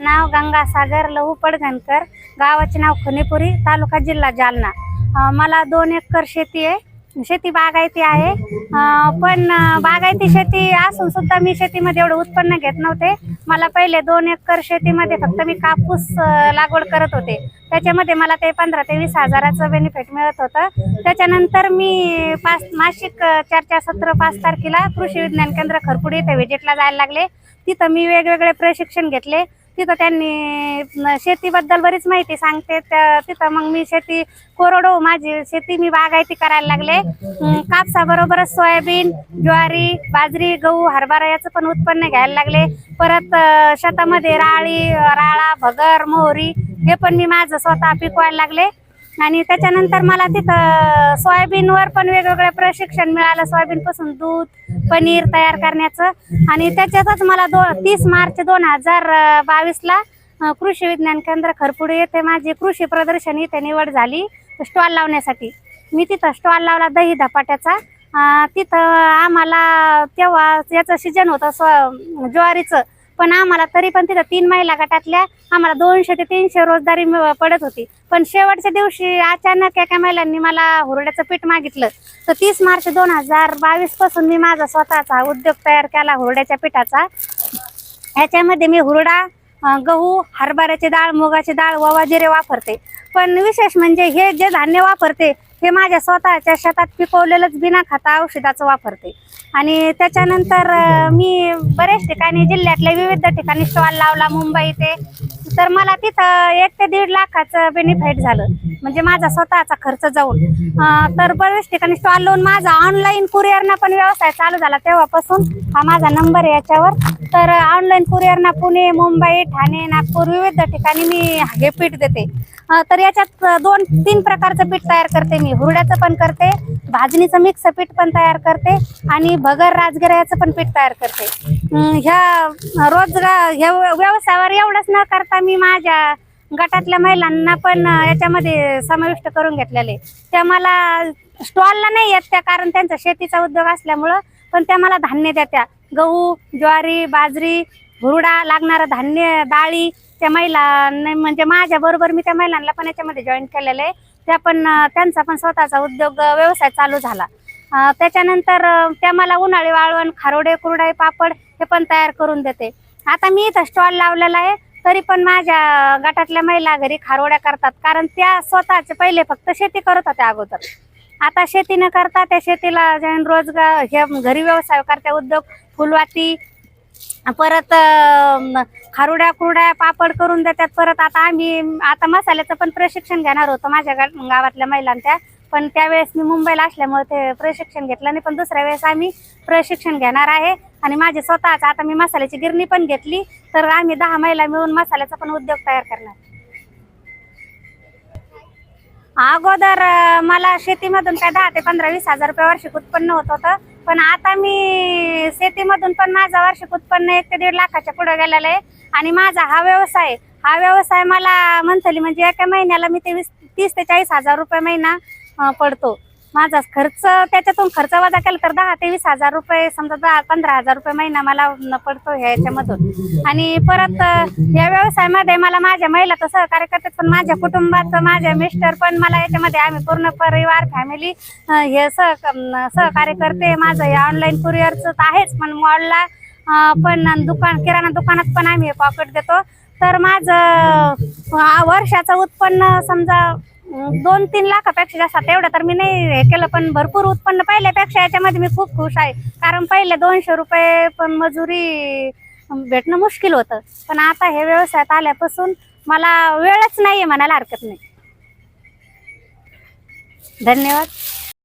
नाव गंगासागर लहू पडघणकर गावाचे नाव खनेपुरी तालुका जिल्हा जालना. मला दोन एकर शेती आहे. शेती बागायती आहे. पण बागायती शेती असून सुद्धा मी शेतीमध्ये एवढं उत्पन्न घेत नव्हते. मला पहिले दोन एकर शेतीमध्ये फक्त मी कापूस लागवड करत होते. त्याच्यामध्ये मला ते पंधरा ते वीस हजाराचं बेनिफिट मिळत होतं. त्याच्यानंतर मी पाच मासिक अं, चर्चासत्र पाच तारखेला कृषी विज्ञान केंद्र खरपुडी इथे व्हिजिटला जायला लागले. तिथं मी वेगवेगळे प्रशिक्षण घेतले. तिथं त्यांनी शेतीबद्दल बरीच माहिती सांगते. तिथं मग मी शेती कोरडो माझी शेती मी बागायती करायला लागले. कापसाबरोबरच सोयाबीन ज्वारी बाजरी गहू हरभरा याचं पण उत्पन्न घ्यायला लागले. परत शेतामध्ये राळी राळा भगर मोहरी हे पण मी माझं स्वतः पिकवायला लागले. आणि त्याच्यानंतर मला तिथं सोयाबीनवर पण वेगवेगळं प्रशिक्षण मिळालं. सोयाबीनपासून दूध पनीर तयार करण्याचं. आणि त्याच्यातच मला दो तीस मार्च दोन हजार बावीसला कृषी विज्ञान केंद्र खरपुडे येथे माझी कृषी प्रदर्शन इथे निवड झाली स्टॉल लावण्यासाठी. मी तिथं स्टॉल लावला दही धपाट्याचा. तिथं आम्हाला तेव्हा याचं सीजन होतं स्व ज्वारीचं. पण आम्हाला तरी पण तिथं तीन महिला गटातल्या आम्हाला दोनशे ते तीनशे रोजदारी पडत होती. पण शेवटच्या दिवशी अचानक एका महिलांनी मला हुरड्याचं पीठ मागितलं. तर तीस मार्च दोन हजार बावीसपासून मी माझा स्वतःचा उद्योग तयार केला हुरड्याच्या पिठाचा. ह्याच्यामध्ये मी हुरडा गहू हरभऱ्याची डाळ मुगाची डाळ ओवा जिरे वापरते. पण विशेष म्हणजे हे जे धान्य वापरते हे माझ्या स्वतःच्या शेतात पिकवलेलंच बिना खाता औषधाचं वापरते. आणि त्याच्यानंतर मी बरेच ठिकाणी जिल्ह्यातल्या विविध ठिकाणी स्टॉल लावला मुंबई ते तर मला तिथं एक ते दीड लाखाचं बेनिफिट झालं. म्हणजे माझा स्वतःचा खर्च जाऊन. तर बरेच ठिकाणी स्टॉल लावून माझा ऑनलाईन कुरिअरना पण व्यवसाय चालू झाला तेव्हापासून. हा माझा नंबर आहे याच्यावर. तर ऑनलाईन कुरिअरना पुणे मुंबई ठाणे नागपूर विविध ठिकाणी मी हे पीठ देते. तर याच्यात दोन तीन प्रकारचं पीठ तयार करते मी. हुरड्याचं पण करते भाजणीचं मिक्स पीठ पण तयार करते आणि भगर राजगिऱ्याचं पण पीठ तयार करते. ह्या रोजगार ह्या व्यवसायावर एवढंच न करता मी माझ्या गटातल्या महिलांना पण याच्यामध्ये समाविष्ट करून घेतलेले. त्या मला स्टॉलला नाही येत त्या कारण त्यांचा शेतीचा उद्योग असल्यामुळं पण त्या मला धान्य देत्या. गहू ज्वारी बाजरी हुरडा लागणारं धान्य डाळी त्या महिलांना म्हणजे माझ्या बरोबर मी त्या महिलांना पण याच्यामध्ये जॉईन केलेलं आहे. त्या पण त्यांचा पण स्वतःचा उद्योग व्यवसाय चालू झाला. त्याच्यानंतर त्या मला उन्हाळी वाळवण खारोडे कुरडाई पापड हे पण तयार करून देते. आता मी इथं स्टॉल लावलेला आहे. तरी पण माझ्या गटातल्या महिला घरी खारोड्या करतात. कारण त्या स्वतःचे पहिले फक्त शेती करत होत्या अगोदर. आता शेती न करता त्या शेतीला जाऊन रोजगार हे घरी व्यवसाय करत्या उद्योग फुलवाती परत खारुड्या कुरड्या पापड करून देतात. परत आता आम्ही आता मसाल्याचं पण प्रशिक्षण घेणार होतो माझ्या गावातल्या महिलांच्या. पण त्यावेळेस मी मुंबईला असल्यामुळे ते प्रशिक्षण घेतलं नाही. पण दुसऱ्या वेळेस आम्ही प्रशिक्षण घेणार आहे. आणि माझे स्वतःच आता मी मसाल्याची गिरणी पण घेतली तर आम्ही दहा महिला मिळून मसाल्याचा पण उद्योग तयार करणार. अगोदर मला शेतीमधून काय दहा ते पंधरा वीस हजार रुपये वार्षिक उत्पन्न होत होतं पण आता मी शेतीमधून पण माझं वार्षिक उत्पन्न एक ते दीड लाखाच्या पुढे गेलेलं आहे. आणि माझा हा व्यवसाय हा व्यवसाय मला मंथली म्हणजे एका महिन्याला मी ते वीस तीस ते चाळीस हजार रुपये महिना पडतो. माझा खर्च त्याच्यातून खर्च वजा केला तर दहा ते वीस हजार रुपये समजा दहा पंधरा हजार रुपये महिना मला पडतो ह्या याच्यामधून. आणि परत या व्यवसायामध्ये मला माझ्या महिला तर सहकार्य करतात पण माझ्या कुटुंबात माझ्या मिस्टर पण मला याच्यामध्ये आम्ही पूर्ण परिवार फॅमिली हे सह सहकार्य करते. माझं हे ऑनलाईन कुरिअरचं तर आहेच पण मॉलला पण दुकान किराणा दुकानात पण आम्ही पॉकेट देतो. तर माझं वर्षाचं उत्पन्न समजा दोन तीन लाखापेक्षा जास्त तेवढं तर मी नाही हे केलं पण भरपूर उत्पन्न पहिल्यापेक्षा याच्यामध्ये मी खूप खुश आहे. कारण पहिले दोनशे रुपये पण मजुरी भेटणं मुश्किल होतं. पण आता हे व्यवसायात आल्यापासून मला वेळच नाही आहे म्हणायला हरकत नाही. धन्यवाद.